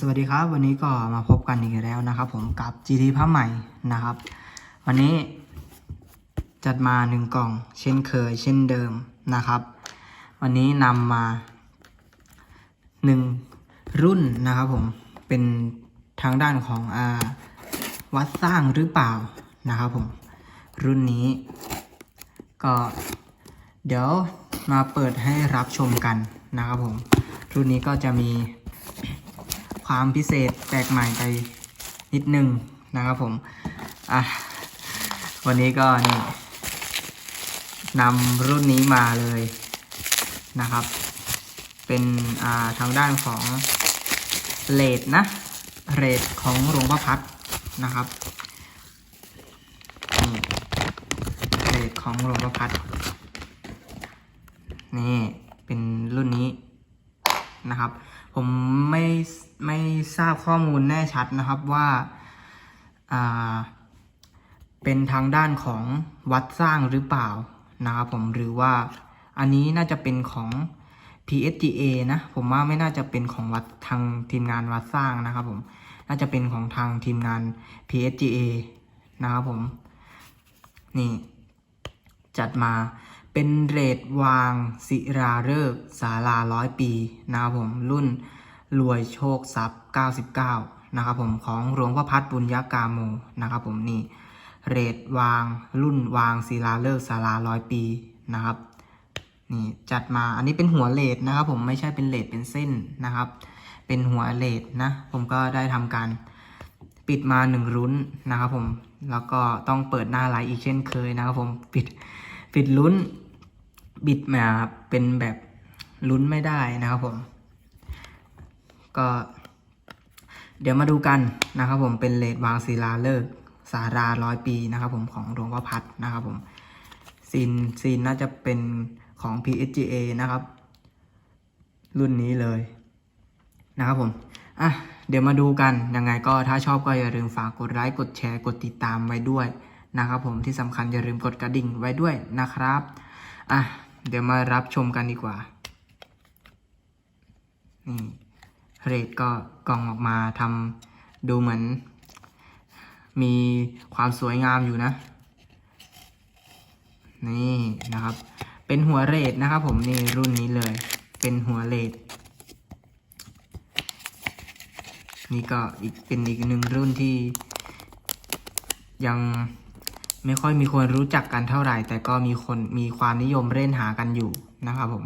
สวัสดีครับวันนี้ก็มาพบกันอีกแล้วนะครับ ผมกับ GT ผ้าใหม่นะครับ วันนี้จัดมาหนึ่งกล่อง เช่นเคย เช่นเดิมนะครับ วันนี้นำมาหนึ่งรุ่นนะครับผมเป็นทางด้านของอาวัดสร้างหรือเปล่านะครับผมรุ่นนี้ก็เดี๋ยวมาเปิดให้รับชมกันนะครับผมรุ่นนี้ก็จะมี ความพิเศษแปลกใหม่ไปนิดนึงนะครับผม อะ วันนี้ก็นี่นำรุ่นนี้มาเลยนะครับ เป็นอ่าทางด้านของเลดนะเรทของหลวงพ่อพัดนะครับนี่เรทของหลวงพ่อพัดนี่เป็นรุ่นนี้นะครับ ผมไม่ไม่ทราบข้อมูลแน่ชัดนะครับว่าอ่าเป็นทางด้านของวัดสร้างหรือเปล่านะครับผมหรือว่าอันนี้น่าจะเป็นของ PSGA นะผมว่าไม่น่าจะเป็นของวัดทางทีมงานวัดสร้างนะครับผมน่าจะเป็นของทางทีมงาน PSGA นะครับผมนี่จัดมา เป็นเรทวางศิราฤกษ์ศาลาร้อยปีนะครับผมรุ่นรวยโชคทรัพย์ 99 นะครับผมของหลวงพ่อพัดบุญยกาโมนะครับผมนี่เรทวางรุ่นวางศิลาฤกษ์ศาลาร้อยปีนะครับนี่จัดมาอันนี้เป็นหัวเลดนะครับ ผมไม่ใช่เป็นเลดเป็นเส้นนะครับ เป็นหัวเลดนะ ผมก็ได้ทำการปิดมาหนึ่งรุ้นนะครับผมแล้วก็ต้องเปิดหน้าไลฟ์อีกเช่นเคยนะครับผมปิดปิดลุ้น บิดมาเป็นแบบลุ้นไม่ได้นะครับผม ก็ เดี๋ยวมาดูกันนะครับผมเป็นเลดวางศิลาเลิกสาราร้อยปีนะครับผมของหลวงพ่อพัดนะครับผมซีนซีนน่าจะเป็นของ PSGA นะครับ รุ่นนี้เลยนะครับผมอะเดี๋ยวมาดูกันยังไงก็ถ้าชอบก็อย่าลืมฝากกดไลค์กดแชร์กดติดตามไว้ด้วยนะครับผมที่สำคัญอย่าลืมกดกระดิ่งไว้ด้วยนะครับอะ เดี๋ยวมารับชมกันดีกว่า นี่เรทก็กล่องออกมาทำดูเหมือน มีความสวยงามอยู่นะ นี่นะครับ เป็นหัวเรทนะครับผมนี่รุ่นนี้เลย เป็นหัวเรทนี่ก็อีกเป็นอีกหนึ่งรุ่นที่ยัง ไม่ค่อยมีคนรู้จักกันเท่าไหร่ แต่ก็มีคนมีความนิยมเล่นหากันอยู่นะครับผม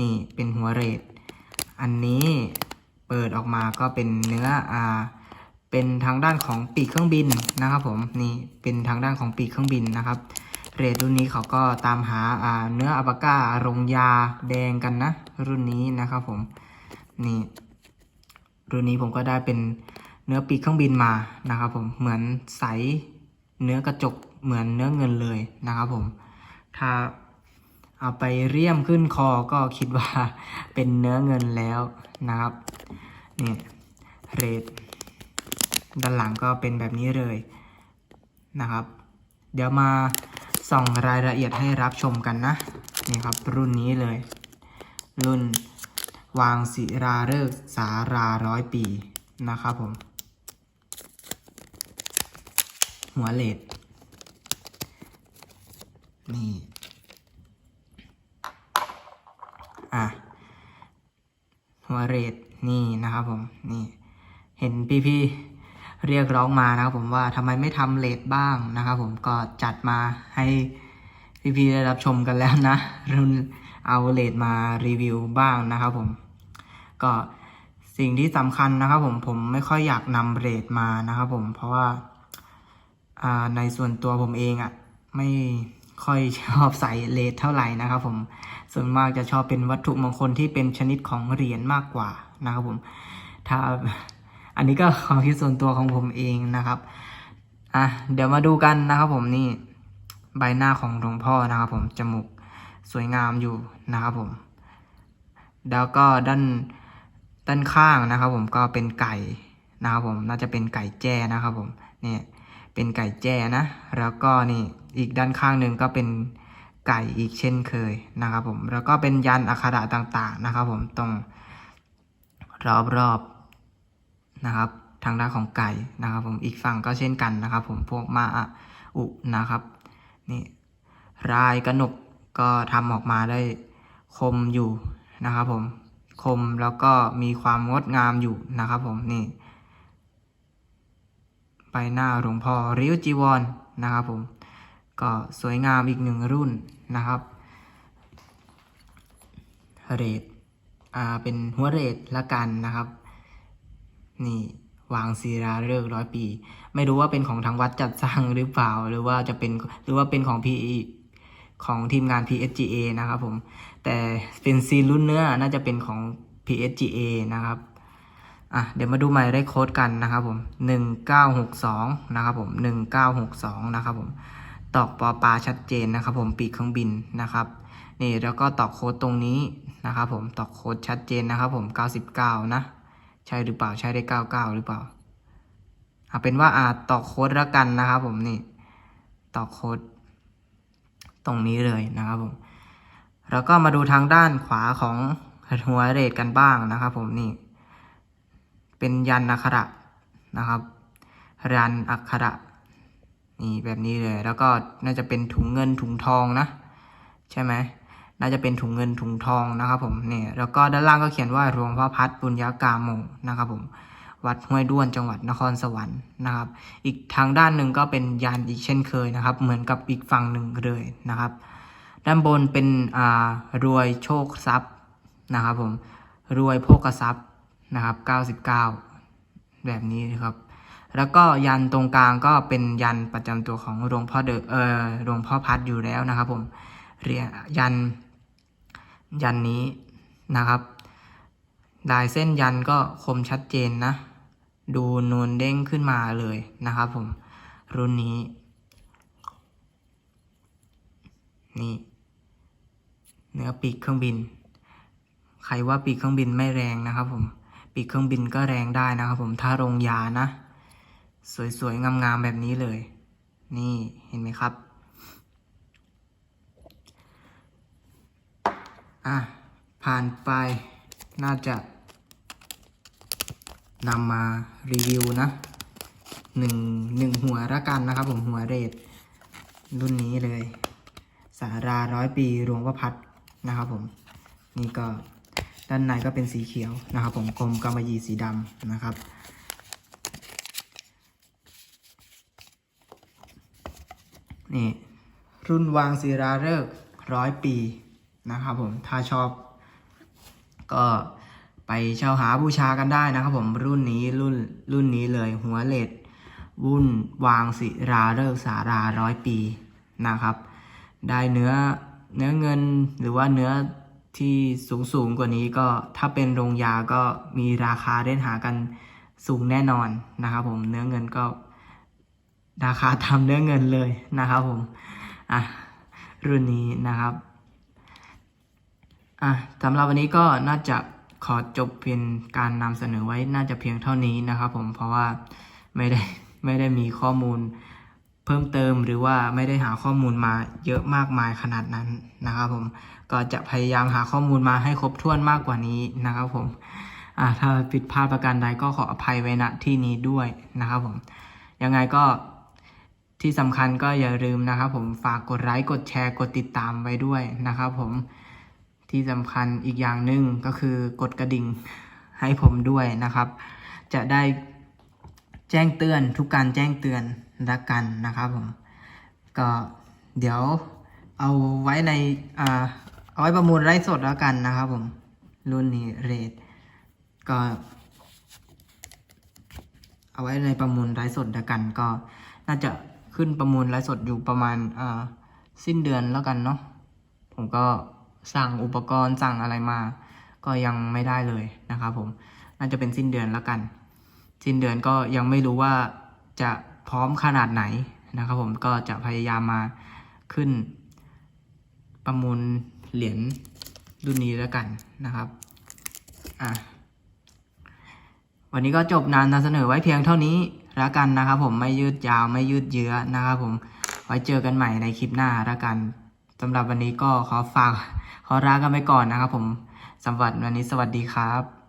นี่เป็นหัวเรทอันนี้เปิดออกมาก็เป็นเนื้ออ่าเป็นทางด้านของปีกเครื่องบินนะครับผมนี่เป็นทางด้านของปีกเครื่องบินนะครับ เรทรุ่นนี้เขาก็ตามหาอ่าเนื้ออัปาก้ารงยาแดงกันนะ รุ่นนี้นะครับผมนี่รุ่นนี้ผมก็ได้เป็นเนื้อปีกเครื่องบินมานะครับผมเหมือนใสเนื้อกระจก เหมือนเนื้อเงินเลยนะครับผม ถ้าเอาไปเรียมขึ้นคอก็คิดว่าเป็นเนื้อเงินแล้วนะครับนี่เรทด้านหลังก็เป็นแบบนี้เลยนะครับ เดี๋ยวมาส่องรายละเอียดให้รับชมกันนะนี่ครับรุ่นนี้เลย รุ่นวางศิราฤกษ์สาราร้อยปีนะครับผม หัวเลด นี่ อะหัวเรดนี่นะครับผม นี่ เห็นพี่ๆเรียกร้องมานะครับผมว่าทำไมไม่ทำเลดบ้างนะครับผมก็จัดมาให้พี่ๆได้รับชมกันแล้วนะรุ่นเอาเลดมารีวิวบ้างนะครับผม ก็สิ่งที่สำคัญนะครับผมผมไม่ค่อยอยากนำเรทมานะครับผมเพราะว่าอ่าในส่วนตัวผมเองอะ่ะไม่ ค่อยชอบใส่เรทเท่าไหร่นะครับผม ส่วนมากจะชอบเป็นวัตถุมงคลที่เป็นชนิดของเหรียญมากกว่านะครับผม ถ้าอันนี้ก็ความคิดส่วนตัวของผมเองนะครับ อะ เดี๋ยวมาดูกันนะครับผมนี่ใบหน้าของหลวงพ่อนะครับผม จมูกสวยงามอยู่นะครับผม แล้วก็ด้านด้านข้างนะครับผมก็เป็นไก่นะครับผม น่าจะเป็นไก่แจ้นะครับผม เนี่ย เป็นไก่แจ้นะ แล้วก็นี่อีกด้านข้างหนึ่งก็เป็นไก่อีกเช่นเคยนะครับผมแล้วก็เป็นยันอักขระต่างๆนะครับผมตรงรอบๆนะครับทางด้านของไก่นะครับผมอีกฝั่งก็เช่นกันนะครับผมพวกมาอะอุนะครับนี่รายกระหนกก็ทำออกมาได้คมอยู่นะครับผมคมแล้วก็มีความงดงามอยู่นะครับผมนี่ ใบหน้าหลวงพ่อริ้วจีวรนนะครับผมก็สวยงามอีกหนึ่งรุ่นนะครับเรทอ่าเป็นหัวเรทละกันนะครับ นี่วางศิลาฤกษ์ร้อยปี ไม่รู้ว่าเป็นของทางวัดจัดสร้างหรือเปล่า หรือว่าจะเป็นหรือว่าเป็นของ PE ของทีมงาน PSGA นะครับผม แต่เป็นซีรุ่นเนื้อน่าจะเป็นของ PSGA นะครับ อะเดี๋ยวมาดูหมายเลขโค้ดกันนะครับผมหนึ่งเก้าหกสองนะครับผมหนึ่งเก้าหกสองนะครับผมตอกปอปลาชัดเจนนะครับผมปีกเครื่องบินนะครับนี่แล้วก็ตอกโค้ดตรงนี้นะครับผมตอกโค้ดชัดเจนนะครับผมเก้าสิบเก้านะ ใช่หรือเปล่าใช่ได้เก้าเก้าหรือเปล่าเอาเป็นว่าอาตอกโค้ดแล้วกันนะครับผมนี่ตอกโค้ดตรงนี้เลยนะครับผมแล้วก็มาดูทางด้านขวาของหัวเรทกันบ้างนะครับผมนี่ เป็นยันอักขระนะครับยันอักขระนี่แบบนี้เลย แล้วก็น่าจะเป็นถุงเงินถุงทองนะ ใช่ไหมน่าจะเป็นถุงเงินถุงทองนะครับผมเนี่ยแล้วก็ด้านล่างก็เขียนว่าหลวงพ่อพัดปุญญากาโมนะครับผมวัดห้วยด้วนจังหวัดนครสวรรค์นะครับ อีกทางด้านหนึ่งก็เป็นยันอีกเช่นเคยนะครับ เหมือนกับอีกฝั่งหนึ่งเลยนะครับ ด้านบนเป็นอ่ารวยโชคทรัพย์นะครับผมรวยโภคทรัพย์ นะครับ 99 แบบนี้นะครับ แล้วก็ยันตรงกลางก็เป็นยันประจำตัวของหลวงพ่อเดอเออหลวงพ่อพัดอยู่แล้วนะครับ ผมเรียยันยันนี้นะครับลายเส้นยันก็คมชัดเจนนะ ดูนูนเด้งขึ้นมาเลยนะครับ ผมรุ่นนี้ นี่เนื้อปีกเครื่องบิน ใครว่าปีกเครื่องบินไม่แรงนะครับผม ปีกเครื่องบินก็แรงได้นะครับผมถ้าโรงยานะ สวยๆ งามๆ แบบนี้เลย นี่เห็นไหมครับ อะ ผ่านไปน่าจะนำมารีวิวนะหนึ่งหนึ่งหัวละกันนะครับผมหัวเรทรุ่นนี้เลย สาราร้อยปีหลวงพ่อพัดนะครับผม นี่ก็ ด้านในก็เป็นสีเขียวนะครับผมกลมกำมะหยี่สีดำนะครับ นี่รุ่นวางศิราฤกษ์ร้อยปีนะครับผมถ้าชอบ ก็ไปเช่าหาบูชากันได้นะครับผมรุ่นนี้รุ่นรุ่นนี้เลยหัวเลดวุ่นวางศิราฤกษ์สาราร้อยปีนะครับ ได้เนื้อเนื้อเงินหรือว่าเนื้อ ที่สูงสูงกว่านี้ก็ถ้าเป็นโรงยาก็มีราคาเล่นหากันสูงแน่นอนนะครับผมเนื้อเงินก็ราคาทำเนื้อเงินเลยนะครับผมอะรุ่นนี้นะครับอะสำหรับวันนี้ก็น่าจะขอจบเพียงการนำเสนอไว้น่าจะเพียงเท่านี้นะครับผมเพราะว่าไม่ได้ไม่ได้มีข้อมูล พิ่มเติมหรือว่าไม่ได้หาข้อมูลมาเยอะมากมายขนาดนั้นนะครับผมก็จะพยายามหาข้อมูลมาให้ครบถ้วนมากกว่านี้นะครับผมถ้าผิดพลาดประการใดก็ขออภัยไว้ณที่นี้ด้วยนะครับผมยังไงก็ที่สำคัญก็อย่าลืมนะครับผมฝากกดไลค์กดแชร์กดติดตามไว้ด้วยนะครับผมที่สำคัญอีกอย่างหนึ่งก็คือกดกระดิ่งให้ผมด้วยนะครับ จะได้แจ้งเตือนทุกการแจ้งเตือน ละกันนะครับผมก็เดี๋ยวเอาไว้ในอ่าเอาไว้ประมูลไร้สดแล้วกันนะครับผม รุ่นนี้เรทก็เอาไว้ในประมูลไร้สดแล้วกัน ก็น่าจะขึ้นประมูลไร้สดอยู่ประมาณอ่าสิ้นเดือนแล้วกันเนาะผมก็สั่งอุปกรณ์สั่งอะไรมา ก็ยังไม่ได้เลยนะครับผม น่าจะเป็นสิ้นเดือนแล้วกัน สิ้นเดือนก็ยังไม่รู้ว่าจะ พร้อมขนาดไหนนะครับผมก็จะพยายามมาขึ้นประมูลเหรียญรุ่นนี้แล้วกันนะครับอะวันนี้ก็จบนานนำเสนอไว้เพียงเท่านี้แล้วกันนะครับผมไม่ยืดยาวไม่ยืดเยื้อนะครับผมไว้เจอกันใหม่ในคลิปหน้าแล้วกันสำหรับวันนี้ก็ขอฝากขอลากันไปก่อนนะครับผมสำหรับวันนี้สวัสดีครับ